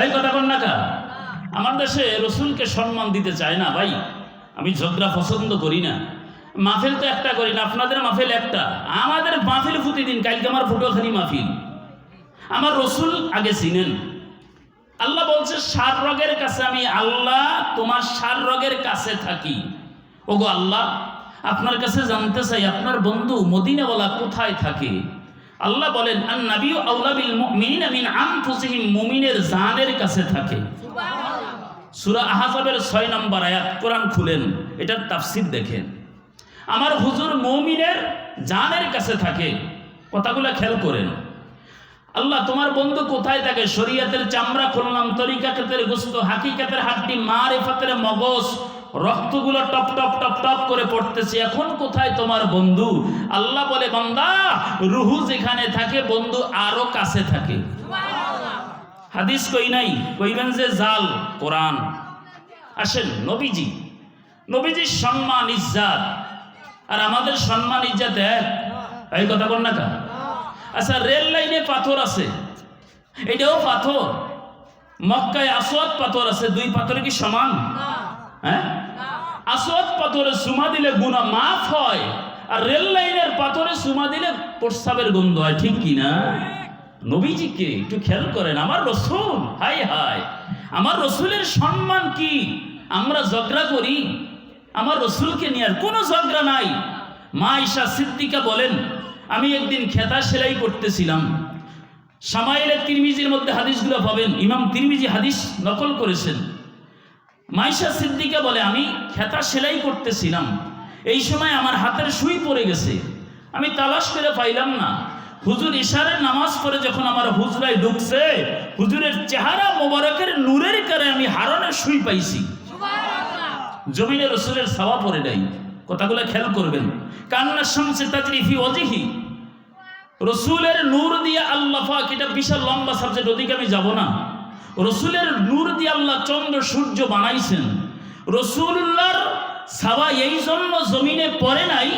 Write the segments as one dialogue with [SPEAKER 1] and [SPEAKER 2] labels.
[SPEAKER 1] এই কথা কন না আমার দেশে রসুলকে সম্মান দিতে চায় না ভাই। আমি ঝগড়া পছন্দ করি না। মাহফিল তো একটা করি না, আপনাদের মাহফিল একটা। আমাদের মাহফিল প্রতিদিন, কালকে আমার ফুটোখানি মাহফিল। আমার রসুল আগে চিনেন। আল্লাহ বলছে, সার রগের কাছে আমি আল্লাহ, তোমার সার রগের কাছে থাকি। ওগো আল্লাহ, আপনার কাছে জানতে চাই, আপনার বন্ধু মদিনাওয়ালা কোথায় থাকে? আল্লাহ বলেন আন নাবিউ আউলা বিল মুমিনিনা মিন আনফুসিহিম মুমিনের জানের কাছে থাকে। সূরা আহজাবের 6 নম্বর আয়াত কোরআন খুলেন এটার তাফসীর দেখেন। আমার হুজুর মুমিনের জানের কাছে থাকে। কথাগুলো খেয়াল করেন। আল্লাহ তোমার বন্ধু কোথায় থাকে? শরীয়তের চামড়া খুললাম তরিকাতের গোস্ত হাকিকাতের হাড্ডি মারিফাতের মগজ রক্তগুলো টপ টপ টপ টপ করে পড়তেছে। এখন কোথায় তোমার বন্ধু? আল্লাহ বলে, বান্দা, রুহু যেখানে থাকে, বন্ধু আরও কাছে থাকে। হাদিস কই নাই? কইবেন যে জাল, কোরআন। আসেন, নবীজি। নবীজির সম্মান, ইজ্জাত। আর আমাদের সম্মান, ইজ্জাত এই কথা বল না কা আচ্ছা রেল লাইনে পাথর আছে। এটাও পাথর। মক্কায় আসোয়াদ পাথর আছে, দুই পাথর কি সমান? হ্যাঁ? আসোয়াদ পাথরে সুমা দিলে গুণা মাফ হয়, আর রেল লাইনের পাথরে সুমা দিলে প্রস্রাবের গন্ধ হয়, ঠিক কি না? নবীজিকে একটু খেয়াল করেন, আমার রসুল, হাই হাই, আমার রসুলের সম্মান কি? আমরা ঝগড়া করি, আমার রসুলকে নিয়ে আর কোনো ঝগড়া নাই। মা ঈশা সিদ্দিকা বলেন, আমি একদিন খেতা সেলাই করতেছিলাম। সামাইলের তিরমিজির মধ্যে হাদিসগুলো পাবেন, ইমাম তিরমিজি হাদিস নকল করেছেন। মাইশা সিদ্দিকা বলে আমি খেতা সেলাই করতেছিলাম। এই সময় আমার হাতের সুই পড়ে গেছে। আমি তালাশ করে পাইলাম না। হুজুর ইশারের নামাজ পড়ে যখন আমার হুজরায় ঢুকছে হুজুরের চেহারা মোবারকের নূরের কারে আমি হারনের সুই পাইছি। জমিনে রসুলের সাওয়া পড়ে নাই। কথাগুলো খেয়াল করবেন। কান্নার শামসে তাজরিফি অজিহি রসুলের নূর দিয়ে আল্লাহ পাক এটা বিশাল লম্বা সাবজেক্ট ওদিকে আমি যাব না। রসুলের নূর দিয়ে আল্লাহ চন্দ্র, সূর্য বানাইছেন। রসুল্লাহর সাবা এই জন্য জমিনে পড়ে নাই,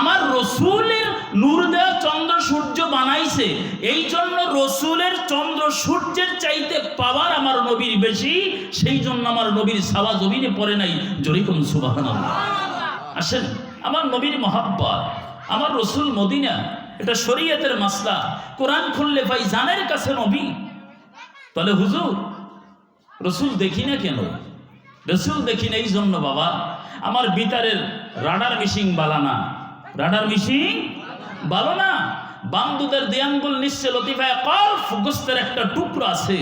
[SPEAKER 1] আমার রসুলের নূর দেওয়া চন্দ্র, সূর্য বানাইছে। এই জন্য রসুলের চন্দ্র, সূর্যের চাইতে পাওয়ার আমার নবীর বেশি, সেই জন্য আমার নবীর সাবা জমিনে পড়ে নাই। জরিকুন সুবাহান আসেন, আমার নবীর মহাব্বত আমার রসুল মদিনা, এটা শরীয়তের মাসলা। কোরআন খুললে ভাই জানের কাছে নবী তাহলে হুজুর, রসুল দেখি না কেন? রসুল দেখি না এই জন্য বাবা, আমার বিতারের রাডার মিশিং বালানা রাডার মিশিং বালো না। বান্দুদের দেয়াঙ্গুল নিশ্চয় লতিফায় কলফ গোস্তের একটা টুকরো আছে।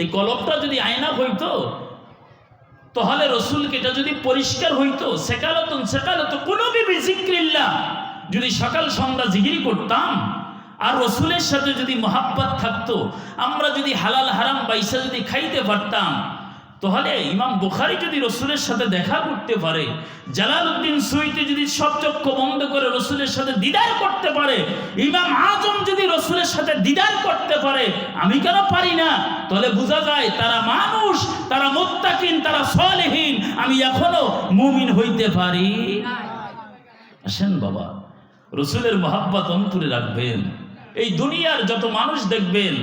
[SPEAKER 1] এই কলপটা যদি আয়না হইতো, তাহলে রসুলকে এটা যদি পরিষ্কার হইতো, সেকালতন সেকালত কোনো বিবি জিক্রিল্লা যদি সকাল সন্ধ্যা জিগিরি করতাম আর রসুলের সাথে যদি মহাব্বত থাকতো, আমরা যদি হালাল হারাম বাইসা যদি খাইতে পারতাম, তাহলে ইমাম বুখারি যদি রসুলের সাথে দেখা করতে পারে, জালালউদ্দিন সুইতে যদি সব চক্ষু বন্ধ করে রসুলের সাথে দিদার করতে পারে, ইমাম আজম যদি রসুলের সাথে দিদার করতে পারে, আমি কেন পারি না? তাহলে বোঝা যায় তারা মানুষ, তারা মোত্তাকিন, তারা সলেহীন, আমি এখনও মুমিন হইতে পারি। আসেন বাবা, রসুলের মহাব্বত অন্তরে রাখবেন। এই দুনিয়ার যত মানুষ দেখবেন,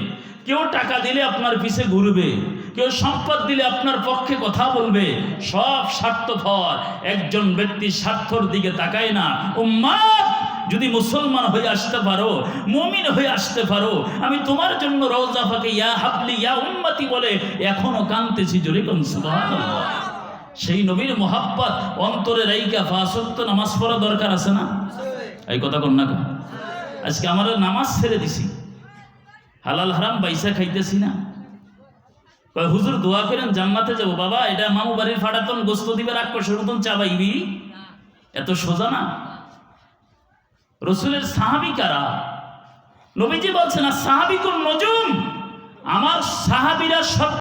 [SPEAKER 1] কেউ টাকা দিলে আপনার পিছে ঘুরবে, কেউ সম্পদ দিলে আপনার পক্ষে কথা বলবে, সব স্বার্থপর, একজন ব্যক্তি স্বার্থর দিকে তাকায় না। উম্মাদ, যদি মুসলমান হয়ে আসতে পারো, মমিন হয়ে আসতে পারো, আমি তোমার জন্য রওজা ফাঁকে ইয়া হাবলি, ইয়া উম্মতি বলে এখনও কানতেছি জোরে সেই নবীর মোহাব্বত, অন্তরে রাইকা ফাঁসত্ব নামাজ পড়া দরকার আছে না? এই কথা কর না কেন? আজকে আমরা নামাজ ছেড়ে দিছি। হালাল হারাম বাইসা খাইতেছি না। হুজুর, দোয়া করেন, জান্নাতে যাব। বাবা, এটা মামু বাড়ির ফাটাতন, গোস্ত দিবে, রাগ করছে মতন চা পাইবি এত সোজা না? রসুলের সাহাবি কারা? নবীজি বলছেন না সাহাবিকুল নজুম? আমার সাহাবিরা সব